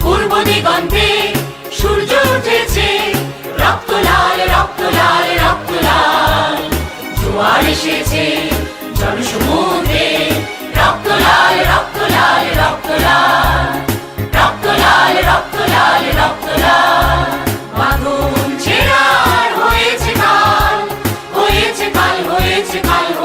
পূর্ব দিগন্তে সূর্য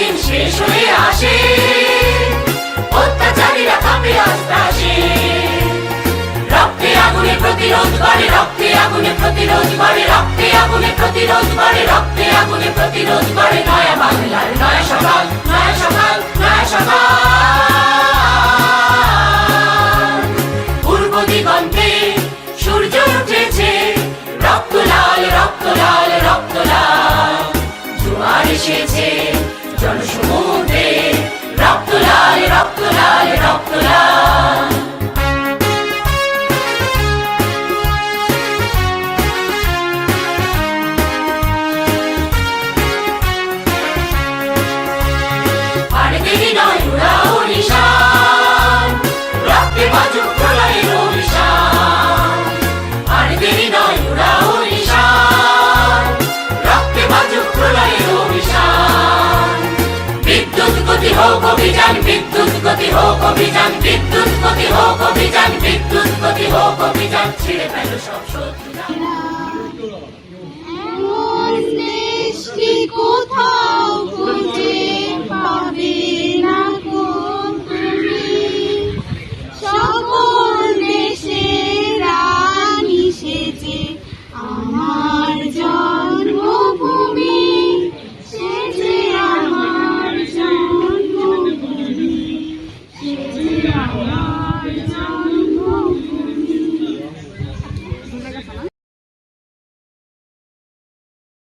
দিন শেষ হয়ে আসে। অত্যাচারীরা কাপে আস্তে রক্তে আগুনে প্রতিরোধ করে, রক্তে আগুনে প্রতিরোধ করে, রক্তে আগুনে প্রতিরোধ করে, রক্তে আগুনে প্রতিরোধ করে। নয়া বাংলার, নয়া সকাল নয়া সকাল নয়া সকাল পূর্ব দিগন্তে সূর্য উঠেছে লাল রক্ত অভিযান বিদ্যুৎ হোক অভিযান বিদ্যুৎ হোক অভিযান ছিঁড়ে ফেলো সব শত্রু